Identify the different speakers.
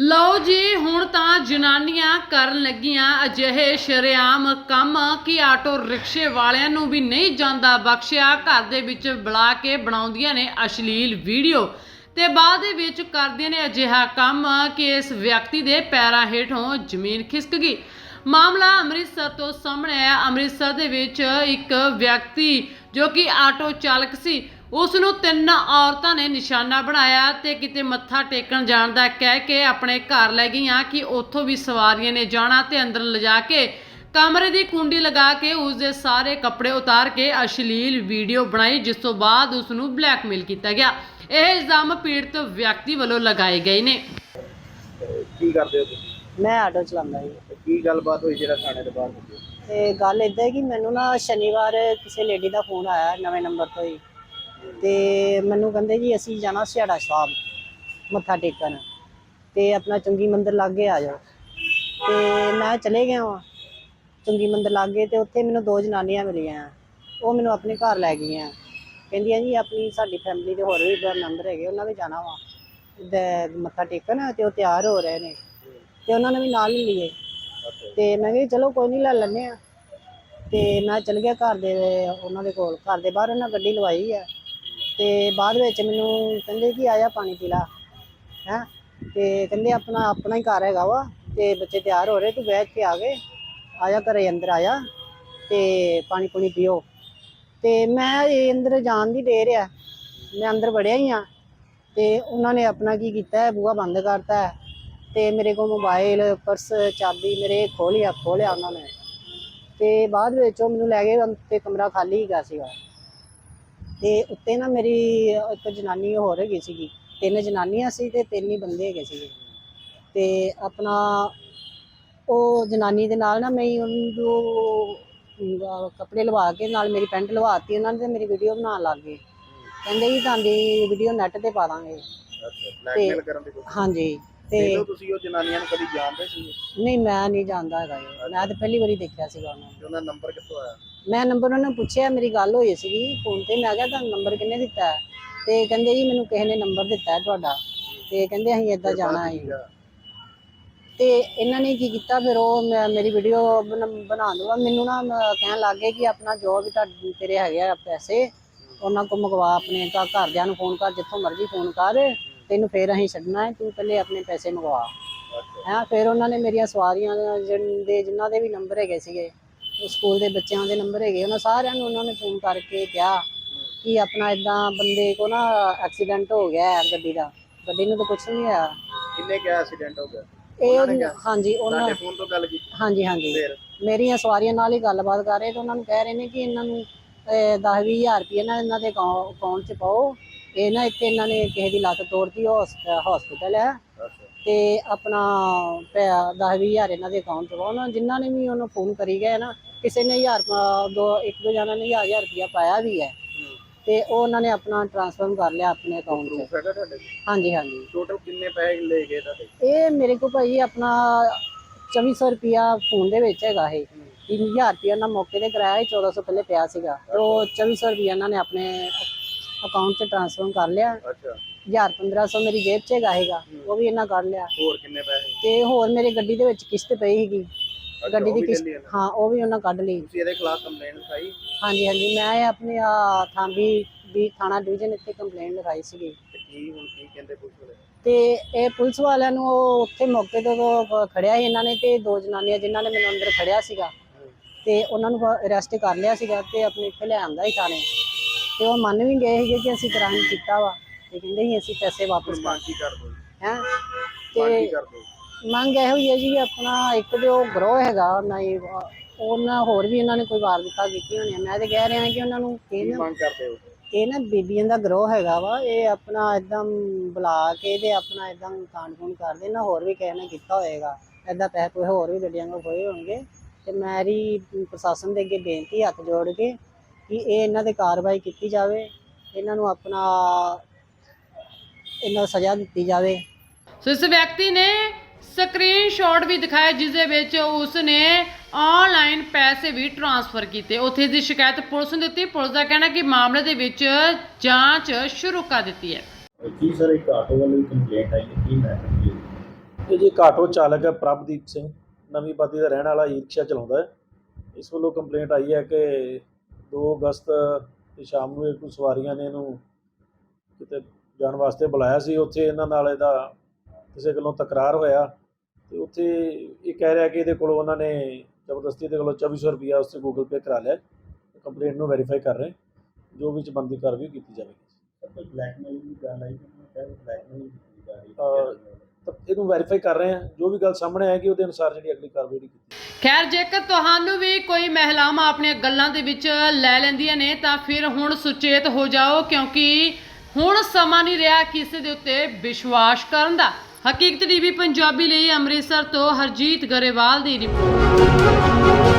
Speaker 1: ਲਓ ਜੀ, ਹੁਣ ਤਾਂ ਜਨਾਨੀਆਂ ਕਰਨ ਲੱਗੀਆਂ ਅਜਿਹੇ ਸ਼ਰੇਆਮ ਕੰਮ ਕਿ ਆਟੋ ਰਿਕਸ਼ੇ ਵਾਲਿਆਂ ਨੂੰ ਵੀ ਨਹੀਂ ਜਾਂਦਾ ਬਖਸ਼ਿਆ। ਘਰ ਦੇ ਵਿੱਚ ਬੁਲਾ ਕੇ ਬਣਾਉਂਦੀਆਂ ਨੇ ਅਸ਼ਲੀਲ ਵੀਡੀਓ। ਤੇ ਬਾਅਦ ਦੇ ਵਿੱਚ ਕਰਦੀਆਂ ਨੇ ਅਜਿਹਾ ਕੰਮ ਕਿ ਇਸ ਵਿਅਕਤੀ ਦੇ ਪੈਰਾਂ ਹੇਠੋਂ ਜ਼ਮੀਨ ਖਿਸਕ ਗਈ। ਮਾਮਲਾ ਅੰਮ੍ਰਿਤਸਰ ਤੋਂ ਸਾਹਮਣੇ ਆਇਆ। ਅੰਮ੍ਰਿਤਸਰ ਦੇ ਵਿੱਚ ਇੱਕ ਵਿਅਕਤੀ ਜੋ ਕਿ ਆਟੋ ਚਾਲਕ ਸੀ ਉਸ ਨੂੰ ਤਿੰਨ ਔਰਤਾਂ ਨੇ ਨਿਸ਼ਾਨਾ ਬਣਾਇਆ ਤੇ ਕਿਤੇ ਮੱਥਾ ਟੇਕਣ ਜਾਣ ਦਾ ਕਹਿ ਕੇ ਆਪਣੇ ਘਰ ਲੈ ਗਈਆਂ ਕਿ ਉੱਥੋਂ ਵੀ ਸਵਾਰੀਆਂ ਨੇ ਜਾਣਾ ਤੇ ਅੰਦਰ ਲਿਜਾ ਕੇ ਕਮਰੇ ਦੀ ਕੁੰਡੀ ਲਗਾ ਕੇ ਉਸ ਦੇ ਸਾਰੇ ਕੱਪੜੇ ਉਤਾਰ ਕੇ ਅਸ਼ਲੀਲ ਵੀਡੀਓ ਬਣਾਈ ਜਿਸ ਤੋਂ ਬਾਅਦ ਉਸ ਨੂੰ ਬਲੈਕਮੇਲ ਕੀਤਾ ਗਿਆ। ਇਹ ਇਲਜ਼ਾਮ ਪੀੜਤ ਵਿਅਕਤੀ ਵੱਲੋਂ ਲਗਾਏ ਗਏ ਨੇ।
Speaker 2: ਕੀ ਕਰਦੇ ਹੋ ਤੁਸੀਂ?
Speaker 3: ਮੈਂ ਆਟੋ ਚਲਾਉਂਦਾ ਜੀ।
Speaker 2: ਕੀ ਗੱਲਬਾਤ ਹੋਈ ਜਿਹੜਾ ਥਾਣੇ ਦੇ ਬਾਹਰ? ਹੁੰਦੀ
Speaker 3: ਤੇ ਗੱਲ ਇਦਾਂ ਹੈ ਕਿ ਮੈਨੂੰ ਨਾ ਸ਼ਨੀਵਾਰ ਕਿਸੇ ਲੇਡੀ ਦਾ ਫੋਨ ਆਇਆ ਨਵੇਂ ਨੰਬਰ ਤੋਂ ਹੀ। ਤੇ ਮੈਨੂੰ ਕਹਿੰਦੇ ਜੀ ਅਸੀਂ ਜਾਣਾ ਸਿਆੜਾ ਸਾਹਿਬ, ਮੱਥਾ ਟੇਕਣ। ਤੇ ਆਪਣਾ ਚੰਗੀ ਮੰਦਿਰ ਲਾਗੇ ਆ ਜਾਓ। ਤੇ ਮੈਂ ਚਲੇ ਗਿਆ ਵਾਂ, ਚੰਗੀ ਮੰਦਿਰ ਲਾਗੇ ਤੇ ਉੱਥੇ ਮੈਨੂੰ ਦੋ ਜਨਾਨੀਆਂ ਮਿਲੀਆਂ। ਉਹ ਮੈਨੂੰ ਆਪਣੇ ਘਰ ਲੈ ਗਈਆਂ। ਕਹਿੰਦੀਆਂ ਜੀ, ਆਪਣੀ ਸਾਡੀ ਫੈਮਿਲੀ ਦੇ ਹੋਰ ਵੀ ਮੈਂਬਰ ਹੈਗੇ, ਉਹਨਾਂ ਵੀ ਜਾਣਾ ਵਾ। ਮੱਥਾ ਟੇਕਣ ਤੇ ਉਹ ਤਿਆਰ ਹੋ ਰਹੇ ਨੇ। ਤੇ ਉਹਨਾਂ ਨੇ ਵੀ ਨਾਲ ਹੀ ਲਈਏ। ਤੇ ਮੈਂ ਕਿਹਾ ਚਲੋ ਕੋਈ ਨਹੀਂ ਲੈ ਲੈਂਦੇ ਆ। ਤੇ ਮੈਂ ਚਲ ਗਿਆ ਘਰ ਦੇ, ਉਹਨਾਂ ਦੇ ਕੋਲ। ਘਰ ਦੇ ਬਾਹਰ ਉਹਨਾਂ ਗੱਡੀ ਲਵਾਈ ਆ। ਤੇ ਬਾਅਦ ਵਿੱਚ ਮੈਨੂੰ ਕਹਿੰਦੇ ਕਿ ਆਇਆ ਪਾਣੀ ਪੀ ਲਾ, ਹੈ? ਤੇ ਕਹਿੰਦੇ ਆਪਣਾ ਆਪਣਾ ਹੀ ਘਰ ਹੈਗਾ ਵਾ, ਤੇ ਬੱਚੇ ਤਿਆਰ ਹੋ ਰਹੇ, ਤੂੰ ਬੈਠ ਕੇ, ਆ ਗਏ ਆਇਆ ਘਰੇ ਅੰਦਰ ਆਇਆ ਤੇ ਪਾਣੀ ਪੂਣੀ ਪੀਓ। ਤੇ ਮੈਂ ਇਹ ਅੰਦਰ ਜਾਣ ਦੀ ਦੇਰ ਆ, ਮੈਂ ਅੰਦਰ ਵੜਿਆ ਹੀ ਆ, ਤੇ ਉਹਨਾਂ ਨੇ ਆਪਣਾ ਕੀ ਕੀਤਾ ਹੈ, ਬੂਹਾ ਬੰਦ ਕਰਤਾ ਹੈ, ਤੇ ਮੇਰੇ ਕੋਲ ਮੋਬਾਈਲ, ਪਰਸ, ਚਾਬੀ ਮੇਰੇ ਖੋਲਿਆ ਖੋਲਿਆ ਉਹਨਾਂ ਨੇ। ਤੇ ਬਾਅਦ ਵਿੱਚ ਉਹ ਮੈਨੂੰ ਲੈ ਗਏ, ਤੇ ਕਮਰਾ ਖਾਲੀ ਹੈਗਾ ਸੀਗਾ। ਤੇ ਉੱਤੇ ਨਾ ਮੇਰੀ ਇੱਕ ਜਨਾਨੀ ਹੋਰ ਹੈਗੀ ਸੀਗੀ। ਤਿੰਨ ਜਨਾਨੀਆਂ ਸੀ ਤੇ ਤਿੰਨ ਹੀ ਬੰਦੇ ਹੈਗੇ ਸੀਗੇ। ਤੇ ਆਪਣਾ ਉਹ ਜਨਾਨੀ ਦੇ ਨਾਲ ਨਾ ਮੈਂ ਉਹਨੂੰ ਕੱਪੜੇ ਲਵਾ ਕੇ ਨਾਲ ਮੇਰੀ ਪੈਂਟ ਲਵਾਤੀ ਉਹਨਾਂ ਨੇ ਤੇ ਮੇਰੀ ਵੀਡੀਓ ਬਣਾਉਣ ਲੱਗ ਗਏ। ਕਹਿੰਦੇ ਜੀ ਤੁਹਾਡੀ ਵੀਡੀਓ ਨੈਟ ਤੇ ਪਾ ਦਾਂਗੇ।
Speaker 2: ਅੱਛਾ ਬਲੈਕਮੇਲ ਕਰਨ ਦੀ ਕੋਸ਼ਿਸ਼
Speaker 3: ਹਾਂਜੀ। ਤੇ
Speaker 2: ਪਹਿਲਾਂ ਤੁਸੀਂ ਉਹ ਜਨਾਨੀਆਂ ਨੂੰ ਕਦੀ ਜਾਣਦੇ ਸੀ?
Speaker 3: ਨਹੀਂ ਮੈਂ ਨਹੀਂ ਜਾਣਦਾ ਹੈਗਾ ਮੈਂ ਤਾਂ ਪਹਿਲੀ ਵਾਰੀ ਦੇਖਿਆ ਸੀਗਾ ਉਹਨਾਂ ਨੂੰ।
Speaker 2: ਤੇ ਉਹਨਾਂ ਨੰਬਰ ਕਿੱਥੋਂ ਆਇਆ?
Speaker 3: ਮੈਂ ਨੰਬਰ ਉਹਨਾਂ ਨੂੰ ਪੁੱਛਿਆ ਮੇਰੀ ਗੱਲ ਹੋਈ ਸੀਗੀ ਫੋਨ ਤੇ। ਮੈਂ ਕਿਹਾ ਤੁਹਾਨੂੰ ਨੰਬਰ ਕਿੰਨੇ ਦਿੱਤਾ? ਹੈ? ਤੇ ਕਹਿੰਦੇ ਜੀ ਮੈਨੂੰ ਕਿਸੇ ਨੇ ਨੰਬਰ ਦਿੱਤਾ ਹੈ ਤੁਹਾਡਾ। ਤੇ ਕਹਿੰਦੇ ਅਸੀਂ ਇੱਦਾਂ ਜਾਣਾ ਹੈ। ਤੇ ਇਹਨਾਂ ਨੇ ਕੀ ਕੀਤਾ ਫਿਰ ਉਹ ਮੈਂ- ਮੇਰੀ ਵੀਡੀਓ ਬਣਾ ਦੂਗਾ ਮੈਨੂੰ ਨਾ ਮ- ਕਹਿਣ ਲੱਗ ਗਏ ਕਿ ਆਪਣਾ ਜੋ ਵੀ ਤੁਹਾਡੇ ਤੇਰੇ ਹੈਗੇ ਆ ਪੈਸੇ। ਉਹਨਾਂ ਕੋਲ ਮੰਗਵਾ ਆਪਣੇ ਘਰ ਘਰਦਿਆਂ ਨੂੰ ਫੋਨ ਕਰ ਜਿੱਥੋਂ ਮਰਜ਼ੀ ਫੋਨ ਕਰ। ਤੈਨੂੰ ਫੇਰ ਅਸੀਂ ਛੱਡਣਾ ਹੈ ਤੂੰ ਪਹਿਲੇ ਆਪਣੇ ਪੈਸੇ ਮੰਗਵਾ। ਹੈਂ ਫਿਰ ਉਹਨਾਂ ਨੇ ਮੇਰੀਆਂ ਸਵਾਰੀਆਂ ਦੇ ਜਿਨ੍ਹਾਂ ਦੇ ਵੀ ਨੰਬਰ ਹੈਗੇ ਸੀਗੇ ਸਕੂਲ ਦੇ ਬੱਚਿਆਂ ਦੇ ਨੰਬਰ ਹੈਗੇ ਉਹਨਾਂ ਸਾਰਿਆਂ ਨੂੰ ਉਹਨਾਂ ਨੇ ਫੋਨ ਕਰਕੇ ਕਿਹਾ ਕਿ ਆਪਣਾ ਇਦਾਂ ਬੰਦੇ ਕੋ ਨਾ ਐਕਸੀਡੈਂਟ ਹੋ ਗਿਆ ਹੈ ਗੱਡੀ ਦਾ। ਗੱਡੀ ਨੂੰ ਤਾਂ ਕੁਝ ਨਹੀਂ ਹੋਇਆ।
Speaker 2: ਕਿੰਨੇ ਕਿਹਾ ਐਕਸੀਡੈਂਟ ਹੋ ਗਿਆ
Speaker 3: ਇਹ
Speaker 2: ਨੇ?
Speaker 3: ਹਾਂਜੀ ਉਹਨਾਂ
Speaker 2: ਤੁਹਾਡੇ ਫੋਨ ਤੋਂ ਗੱਲ ਕੀਤੀ?
Speaker 3: ਹਾਂਜੀ ਹਾਂਜੀ। ਮੇਰੀਆਂ ਸਵਾਰੀਆਂ ਨਾਲ ਹੀ ਗੱਲਬਾਤ ਕਰ ਰਹੇ ਤੇ ਉਹਨਾਂ ਨੂੰ ਕਹਿ ਰਹੇ ਨੇ ਕਿ ਇਹਨਾਂ ਨੂੰ 10 ਹਜ਼ਾਰ ਰੁਪਏ ਨਾ ਇਹਨਾਂ ਦੇ ਅਕਾਊਂਟ 'ਚ ਪਾਓ। ਇਹ ਨਾ ਇੱਥੇ ਇਹਨਾਂ ਨੇ ਕਿਸੇ ਦੀ ਲੱਤ ਤੋੜਤੀ ਹਸਪੀਟਲ ਹੈ। ਤੇ ਆਪਣਾ 10 ਹਜ਼ਾਰ ਇਹਨਾਂ ਦੇ ਅਕਾਊਂਟ 'ਚ ਪਾਓ ਨਾ ਜਿਨ੍ਹਾਂ ਨੇ ਵੀ ਉਹਨੂੰ ਫੋਨ ਕਰੀ ਗਏ ਨਾ ਕਿਸੇ ਨੇ ਹਜ਼ਾਰ ਪ- ਦੋ ਇੱਕ ਦੋ ਜਣਾ ਨੇ ਹਜ਼ਾਰ ਹਜ਼ਾਰ ਰੁਪਇਆ ਪਾਇਆ ਵੀ ਹੈ। ਤੇ ਉਹ ਉਹਨਾਂ ਨੇ ਆਪਣਾ ਟ੍ਰਾਂਸਫਰ ਕਰ ਲਿਆ ਆਪਣੇ ਅਕਾਊਂਟ 'ਚ। ਹਾਂਜੀ ਹਾਂਜੀ।
Speaker 2: ਟੋਟਲ ਕਿੰਨੇ ਪੈਸੇ ਲੈ ਗਏ ਤੁਹਾਡੇ?
Speaker 3: ਇਹ ਮੇਰੇ ਕੋਲ ਭਾਈ ਆਪਣਾ 2400 ਰੁਪਿਆ ਫੋਨ ਦੇ ਵਿੱਚ ਹੈਗਾ ਇਹ। 3000 ਰੁਪਿਆ ਨਾ ਮੌਕੇ ਤੇ ਕਰਾਇਆ ਸੀ 1400 ਪਹਿਲੇ ਪਿਆ ਸੀਗਾ। ਤੇ ਉਹ 2400 ਰੁਪਿਆ ਇਹਨਾਂ ਨੇ ਆਪਣੇ ਅਕਾਊਂਟ 'ਚ ਟ੍ਰਾਂਸਫਰ ਕਰ ਲਿਆ।
Speaker 2: ਅੱਛਾ।
Speaker 3: 1000 1500 ਮੇਰੀ ਜੇਬ 'ਚ ਹੈਗਾ ਹੈਗਾ ਉਹ ਵੀ ਇਹਨਾਂ ਕੱਢ ਲਿਆ।
Speaker 2: ਹੋਰ ਕਿੰਨੇ ਪੈਸੇ?
Speaker 3: ਤੇ ਹੋਰ ਮੇਰੇ ਗੱਡੀ ਦੇ ਵਿੱਚ ਕਿਸ਼ਤ ਪਈ
Speaker 2: ਅੱਛਾ,
Speaker 3: ਗੱਡੀ ਦੀ ਕਿਸ਼ਤ। ਹਾਂ ਉਹ ਵੀ ਉਹਨਾਂ ਕੱਢ ਲਈ।
Speaker 2: ਤੁਸੀਂ ਇਹਦੇ ਖਿਲਾਫ ਕੰਪਲੇਂਟ ਲਿਖਾਈ?
Speaker 3: ਹਾਂਜੀ ਹਾਂਜੀ ਮੈਂ ਆਪਣੇ ਆ ਥਾਂਬੀ ਦੀ ਥਾਣਾ ਡਿਵੀਜ਼ਨ ਇੱਥੇ ਕੰਪਲੇਂਟ ਲਗਾਈ ਸੀਗੀ।
Speaker 2: ਤੇ ਕੀ ਹੁਣ ਕੀ ਕਹਿੰਦੇ ਪੁਲਿਸ ਵਾਲੇ?
Speaker 3: ਤੇ ਇਹ ਪੁਲਿਸ ਵਾਲਿਆਂ ਨੂੰ ਉਹ ਉੱਥੇ ਮੌਕੇ ਤੋਂ ਖੜਿਆ ਸੀ ਇਹਨਾਂ ਨੇ ਤੇ ਦੋ ਜਨਾਨੀਆਂ ਜਿਨ੍ਹਾਂ ਨੇ ਮੈਨੂੰ ਅੰਦਰ ਖੜਿਆ ਸੀਗਾ। ਤੇ ਉਹਨਾਂ ਨੂੰ ਅਰੈਸਟ ਕਰ ਲਿਆ ਸੀਗਾ ਤੇ ਆਪਣੇ ਇੱਥੇ ਲੈ ਆਂਦਾ ਹੀ ਥਾਣੇ। ਤੇ ਉਹ ਮੰਨ ਵੀ ਗਏ ਸੀਗੇ ਕਿ ਅਸੀਂ ਕ੍ਰਾਈਮ ਕੀਤਾ ਵਾ। ਤੇ ਕਹਿੰਦੇ ਸੀ ਅਸੀਂ ਪੈਸੇ ਵਾਪਸ
Speaker 2: ਕੀ ਕਰ ਦੋ
Speaker 3: ਹੈ? ਤੇ
Speaker 2: ਕਰ ਦੋ
Speaker 3: ਮੰਗ ਇਹੋ ਹੀ ਹੈ ਜੀ ਆਪਣਾ ਇੱਕ ਤੇ ਉਹ ਗਰੋਹ ਹੈਗਾ ਨਹੀਂ ਉਹਨਾਂ ਹੋਰ ਵੀ ਇਹਨਾਂ ਨੇ ਕੋਈ ਵਾਰਦਾਤਾਂ ਕੀਤੀਆਂ ਹੋਣੀਆਂ ਮੈਂ ਤੇ ਕਹਿ ਰਿਹਾ ਕਿ ਉਹਨਾਂ ਨੂੰ ਇਹ
Speaker 2: ਕੀ
Speaker 3: ਨਾ
Speaker 2: ਮੰਗ ਕਰਦੇ ਹੋ?
Speaker 3: ਇਹ ਨਾ ਬੀਬੀਆਂ ਦਾ ਗਰੋਹ ਹੈਗਾ ਵਾ ਇਹ ਆਪਣਾ ਇਦਾਂ ਬੁਲਾ ਕੇ ਤੇ ਆਪਣਾ ਇਦਾਂ ਕਾਂਡ ਕੂੰਡ ਕਰਦੇ ਨਾ ਹੋਰ ਵੀ ਕਿਸੇ ਨੇ ਕੀਤਾ ਹੋਏਗਾ। ਇਦਾਂ ਪੈਸੇ ਕੋਈ ਹੋਰ ਵੀ ਗੱਡੀਆਂ ਕੋਲ ਹੋਏ ਹੋਣਗੇ। ਤੇ ਮੇਰੀ ਪ੍ਰਸ਼ਾਸਨ ਦੇ ਅੱਗੇ ਬੇਨਤੀ ਹੱਥ ਜੋੜ ਕੇ ਕਿ ਇਹ ਇਹਨਾਂ ਤੇ ਕਾਰਵਾਈ ਕੀਤੀ ਜਾਵੇ ਇਹਨਾਂ ਨੂੰ ਆਪਣਾ ਇਹਨਾਂ ਨੂੰ ਸਜ਼ਾ ਦਿੱਤੀ ਜਾਵੇ।
Speaker 1: ਸੋ ਇਸ ਵਿਅਕਤੀ ਨੇ ਸਕਰੀਨਸ਼ਾਟ ਵੀ ਦਿਖਾਇਆ ਜਿਸ ਦੇ ਵਿੱਚ ਉਸ ਨੇ ਆਨਲਾਈਨ ਪੈਸੇ ਵੀ ਟ੍ਰਾਂਸਫਰ ਕੀਤੇ। ਉੱਥੇ ਦੀ ਸ਼ਿਕਾਇਤ ਪੁਲਿਸ ਨੂੰ ਦਿੱਤੀ। ਪੁਲਿਸ ਦਾ ਕਹਿਣਾ ਕਿ ਮਾਮਲੇ ਦੇ ਵਿੱਚ ਜਾਂਚ ਸ਼ੁਰੂ ਕਰ ਦਿੱਤੀ ਹੈ।
Speaker 4: ਜੀ ਸਰ ਇੱਕ ਆਟੋ ਵਾਲੇ ਦੀ ਕੰਪਲੇਂਟ ਆਈ ਹੈ। ਕੀ ਮੈਟਰ ਕੀ? ਇਹ ਜੀ ਇੱਕ ਆਟੋ ਚਾਲਕ ਹੈ ਪ੍ਰਭਦੀਪ ਸਿੰਘ। ਨਵੀਂ ਬਾਦੀ ਦਾ ਰਹਿਣ ਵਾਲਾ ਈ ਰਿਕਸ਼ਾ ਚਲਾਉਂਦਾ ਹੈ। ਇਸ ਵੱਲੋਂ ਕੰਪਲੇਂਟ ਆਈ ਹੈ ਕਿ 2 ਅਗਸਤ ਦੀ ਸ਼ਾਮ ਨੂੰ ਇਹ ਕੁਝ ਸਵਾਰੀਆਂ ਨੇ ਇਹਨੂੰ ਕਿਤੇ ਜਾਣ ਵਾਸਤੇ ਬੁਲਾਇਆ ਸੀ। ਉੱਥੇ ਇਹਨਾਂ ਨਾਲ ਇਹਦਾ ਕਿਸੇ ਗੱਲੋਂ ਤਕਰਾਰ ਹੋਇਆ ਤੇ ਉੱਥੇ ਇਹ ਕਹਿ ਰਿਹਾ ਕਿ ਇਹਦੇ ਕੋਲੋਂ ਉਹਨਾਂ ਨੇ ਜ਼ਬਰਦਸਤੀ ਇਹਦੇ ਕੋਲੋਂ 2400 ਰੁਪਇਆ ਉਸ ਤੇ ਗੂਗਲ ਪੇ ਕਰਾ ਲਿਆ। ਕੰਪਲੇਂਟ ਨੂੰ ਵੈਰੀਫਾਈ ਕਰ ਰਹੇ। ਜੋ ਵੀ ਬੰਦੀ ਕਾਰਵਾਈ ਕੀਤੀ ਜਾਵੇਗੀ।
Speaker 5: ਬਲੈਕਮੇਲ ਦੀ ਗੱਲ ਆਈ ਕਿ ਬਲੈਕਮੇਲ ਕੀਤੀ ਜਾ ਰਹੀ
Speaker 4: ਤਾਂ ਇਹਨੂੰ ਵੈਰੀਫਾਈ ਕਰ ਰਹੇ ਹਾਂ। ਜੋ ਵੀ ਗੱਲ ਸਾਹਮਣੇ ਆਏਗੀ, ਉਹਦੇ ਅਨੁਸਾਰ ਜਿਹੜੀ ਅਗਲੀ ਕਾਰਵਾਈ ਕੀਤੀ
Speaker 1: ਖੈਰ, ਜੇਕਰ ਤੁਹਾਨੂੰ ਵੀ ਕੋਈ ਮਹਿਲਾਵਾਂ ਆਪਣੀਆਂ ਗੱਲਾਂ ਦੇ ਵਿੱਚ ਲੈ ਲੈਂਦੀਆਂ ਨੇ, ਤਾਂ ਫਿਰ ਹੁਣ ਸੁਚੇਤ ਹੋ ਜਾਓ, ਕਿਉਂਕਿ ਹੁਣ ਸਮਾਂ ਨਹੀਂ ਰਿਹਾ ਕਿਸੇ ਦੇ ਉੱਤੇ ਵਿਸ਼ਵਾਸ ਕਰਨ ਦਾ। ਹਕੀਕਤ ਟੀਵੀ ਪੰਜਾਬੀ ਲਈ ਅੰਮ੍ਰਿਤਸਰ ਤੋਂ ਹਰਜੀਤ ਗਰੇਵਾਲ ਦੀ ਰਿਪੋਰਟ।